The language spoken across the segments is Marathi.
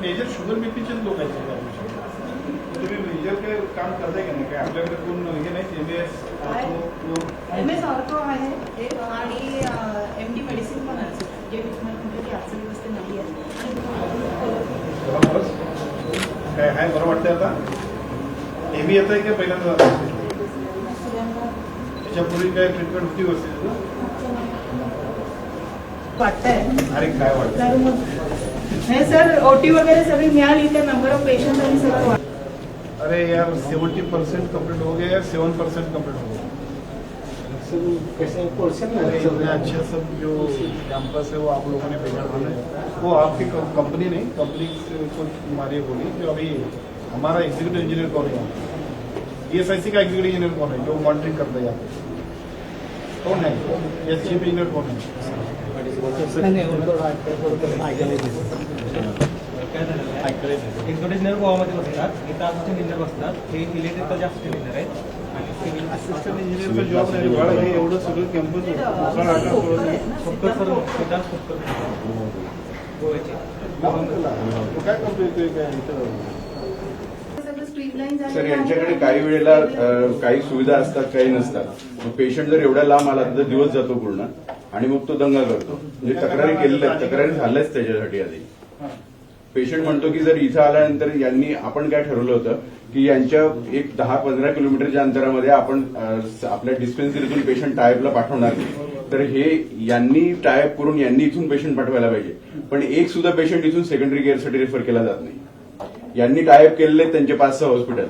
मेजर शुगर बीपीचेच लोक आहेत. तुम्ही मेजर काय काम करताय का नाही? काय आपल्याकडे कोण हे नाही M S M S ortho आहे. आणि एम डी मेडिसिन पण आहे. जे तुम्हाला ते नाही आहे काय आहे? बरं वाटतंय आता? नेहमी येत आहे की पहिल्यांदा? त्याच्यापूर्वी काय ट्रीटमेंट होती व्यवस्थित वाटतंय. अरे काय वाटतं नाही सर ओटी वगैरे सगळी मिळाली तर नंबर ऑफ़ पेशंट सगळं अरे यार सेवेंटी परसेंट कंप्लीट हो गया सेवन परसेंट कंप्लीट हो गया। अच्छा सब जो कैंपस है वो आप लोगों ने भेजा है वो आपकी कंपनी नहीं कंपनी से कुछ हमारी बोली जो अभी हमारा एग्जीक्यूटिव इंजीनियर कौन है? ई एस आई सी का एग्जीक्यूटिव इंजीनियर कौन है जो मॉनिटरिंग करता है यहाँ पे? कौन है? या चीफ इंजीनियर कौन है? गोवामध्ये बसतात इथं बसतात हे इलेक्ट्रिकल आहेत. असिस्टंट जॉब हे एवढं सगळं कॅम्पस फक्त सर सिद्धार्थ फक्त गोव्याचे. काय इथं? सर यांच्याकडे काही वेळेला काही सुविधा असतात काही नसतात. पेशंट जर एवढ्या लांब आला तर दिवस जातो पूर्ण. आणि मग तो दंगा करतो. म्हणजे तक्रारी केलेल्या आहेत. तक्रारी झाल्याच त्याच्यासाठी आधी. पेशंट म्हणतो की जर इथं आल्यानंतर यांनी आपण काय ठरवलं होतं की यांच्या एक दहा पंधरा किलोमीटरच्या अंतरामध्ये आपण आपल्या डिस्पेन्सरीतून पेशंट टायपला पाठवणार नाही. तर हे यांनी टायप करून यांनी इथून पेशंट पाठवायला पाहिजे. पण एक सुद्धा पेशंट इथून सेकंडरी केअरसाठी रेफर केला जात नाही. यांनी टायप केलेले त्यांचे पाच सहा हॉस्पिटल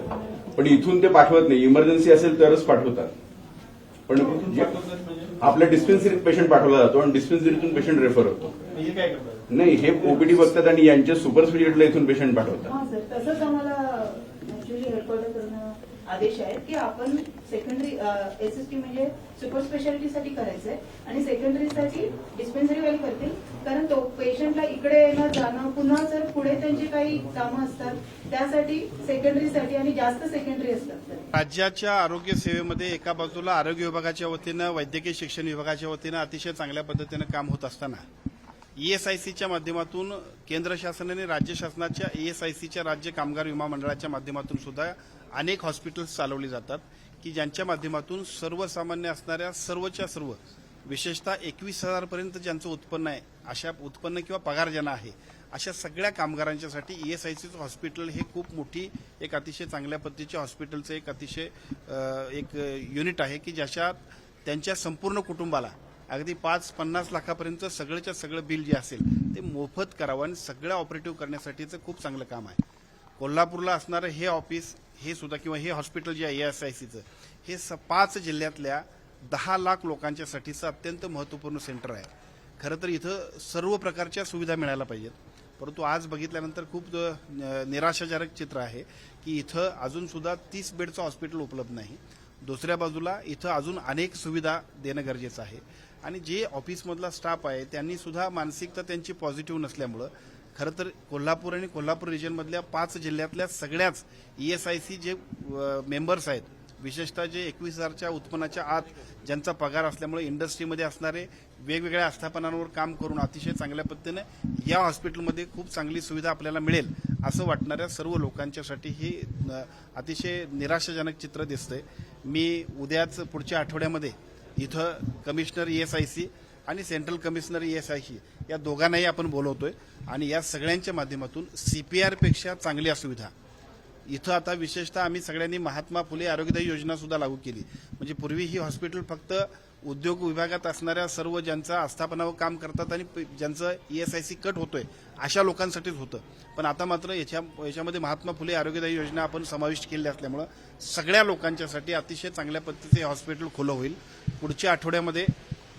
पण इथून ते पाठवत नाही. इमर्जन्सी असेल तरच पाठवतात. पण आपल्या डिस्पेन्सरीत पेशंट पाठवला जातो आणि डिस्पेन्सरीतून पेशंट रेफर होतो. नाही हे ओपीडी बघतात आणि यांच्या सुपर स्पेशालिटीला इथून पेशंट पाठवतात. हा करणं आदेश आहेत की आपण सेकंडरी एस एस टी म्हणजे सुपर स्पेशालिटीसाठी करायचं आहे आणि सेकंडरीसाठी डिस्पेन्सरीवाले करतील. कारण तो पेशंटला इकडे येणं जाणं पुन्हा जर पुढे त्यांची काही कामं असतात त्यासाठी सेकंडरीसाठी आणि जास्त सेकंडरी असतात राज्याच्या आरोग्य सेवेमध्ये एका बाजूला आरोग्य विभागाच्या वतीनं वैद्यकीय शिक्षण विभागाच्या वतीनं अतिशय चांगल्या पद्धतीनं काम होत असताना ईएसआयसीच्या माध्यमातून केंद्र शासनाने राज्य शासनाच्या ईएसआयसीच्या राज्य कामगार विमा मंडळाच्या माध्यमातून सुद्धा अनेक हॉस्पिटल्स चालवली जातात की ज्यांच्या माध्यमातून सर्वसामान्य असणाऱ्या सर्वच्या सर्व विशेषतः एकवीस हजारपर्यंत ज्यांचं उत्पन्न आहे अशा उत्पन्न किंवा पगार ज्यांना आहे अशा सगळ्या कामगारांच्यासाठी ईएसआयसीचं हॉस्पिटल हे खूप मोठी एक अतिशय चांगल्या पद्धतीच्या हॉस्पिटलचं एक अतिशय एक युनिट आहे की ज्याच्यात त्यांच्या संपूर्ण कुटुंबाला अगदी पाच पन्नास लाखापर्यंत सगळंच्या सगळं बिल जे असेल ते मोफत करावं आणि सगळं ऑपरेटिव्ह करण्यासाठीचं खूप चांगलं काम आहे. कोल्हापूरला असणारं हे ऑफिस हे सुद्धा किंवा हे हॉस्पिटल जे आहे एस आय सीचं हे स पाच जिल्ह्यातल्या दहा लाख लोकांच्यासाठीचं अत्यंत महत्त्वपूर्ण सेंटर आहे. खरं तर इथं सर्व प्रकारच्या सुविधा मिळायला पाहिजेत. परंतु आज बघितल्यानंतर खूप निराशाजनक चित्र आहे की इथं अजूनसुद्धा तीस बेडचं हॉस्पिटल उपलब्ध नाही. दुसऱ्या बाजूला इथं अजून अनेक सुविधा देणं गरजेचं आहे. आणि जे ऑफिसमधला स्टाफ आहे त्यांनी सुद्धा मानसिकता त्यांची पॉझिटिव्ह नसल्यामुळं खरं तर कोल्हापूर आणि कोल्हापूर रिजनमधल्या पाच जिल्ह्यातल्या सगळ्याच ई एस आय सी जे मेंबर्स आहेत विशेषतः जे एकवीस हजारच्या उत्पन्नाच्या आत ज्यांचा पगार असल्यामुळे इंडस्ट्रीमध्ये असणारे वेगवेगळ्या आस्थापनांवर काम करून अतिशय चांगल्या पद्धतीने या हॉस्पिटलमध्ये खूप चांगली सुविधा आपल्याला मिळेल असं वाटणाऱ्या सर्व लोकांच्यासाठी ही अतिशय निराशाजनक चित्र दिसतंय. मी उद्याच पुढच्या आठवड्यामध्ये इथं कमिशनर एस आय सी आणि central commissioner E S I C या दोघांनाही आपण बोलवतोय. आणि या सगळ्यांच्या माध्यमातून सीपीआरपेक्षा चांगल्या सुविधा इथं आता विशेषतः आम्ही सगळ्यांनी महात्मा फुले आरोग्यदायी योजना सुद्धा लागू केली. म्हणजे पूर्वी ही हॉस्पिटल फक्त उद्योग विभागात असणाऱ्या सर्व ज्यांचं आस्थापनावर काम करतात आणि प- ज्यांचं E S I C cut होतोय अशा लोकांसाठीच होतं. पण आता मात्र याच्या याच्यामध्ये महात्मा फुले आरोग्यदायी योजना आपण समाविष्ट केली असल्यामुळं सगळ्या लोकांच्यासाठी अतिशय चांगल्या पद्धतीचे हॉस्पिटल खुलं होईल. पुढच्या आठवड्यामध्ये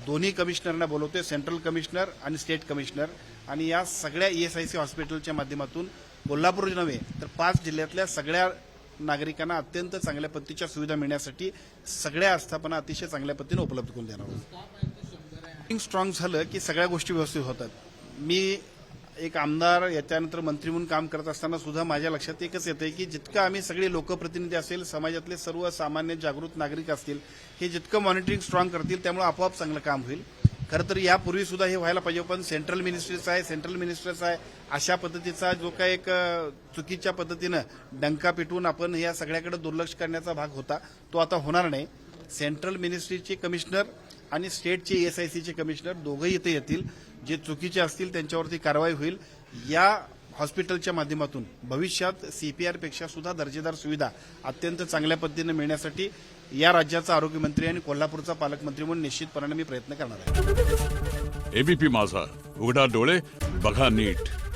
दोन्ही कमिशनरना बोलवते सेंट्रल कमिशनर आणि स्टेट कमिशनर. आणि या सगळ्या ई एस आय सी हॉस्पिटलच्या माध्यमातून कोल्हापूर नव्हे तर पाच जिल्ह्यातल्या सगळ्या नागरिकांना अत्यंत चांगल्या पद्धतीच्या सुविधा मिळण्यासाठी सगळ्या आस्थापना अतिशय चांगल्या पद्धतीने उपलब्ध करून देणार आहोत. स्ट्रॉंग झालं की सगळ्या गोष्टी व्यवस्थित होतात. मी एक आमदार याच्यानंतर मंत्री म्हणून काम करत असताना सुद्धा माझ्या लक्षात एकच येतंय की जितकं आम्ही सगळे लोकप्रतिनिधी असेल समाजातले सर्व सामान्य जागृत नागरिक असतील हे जितकं मॉनिटरिंग स्ट्रॉंग करतील त्यामुळे आपोआप चांगलं काम होईल. खरं तर यापूर्वी सुद्धा हे व्हायला पाहिजे पण सेंट्रल मिनिस्ट्रीचा आहे सेंट्रल मिनिस्टरचा आहे अशा पद्धतीचा जो काही एक चुकीच्या पद्धतीनं डंका पिटून आपण या सगळ्याकडे दुर्लक्ष करण्याचा भाग होता तो आता होणार नाही. सेंट्रल मिनिस्ट्रीचे कमिशनर आणि स्टेटचे एसआयसीचे कमिशनर दोघंही इथे येतील. जे चुकीचे असतील त्यांच्यावरती कारवाई होईल. या हॉस्पिटलच्या माध्यमातून भविष्यात सीपीआरपेक्षा सुद्धा दर्जेदार सुविधा अत्यंत चांगल्या पद्धतीनं मिळण्यासाठी या राज्याचा आरोग्यमंत्री आणि कोल्हापूरचा पालकमंत्री म्हणून निश्चितपणाने मी प्रयत्न करणार आहे. एबीपी माझा. उघडा डोळे बघा नीट.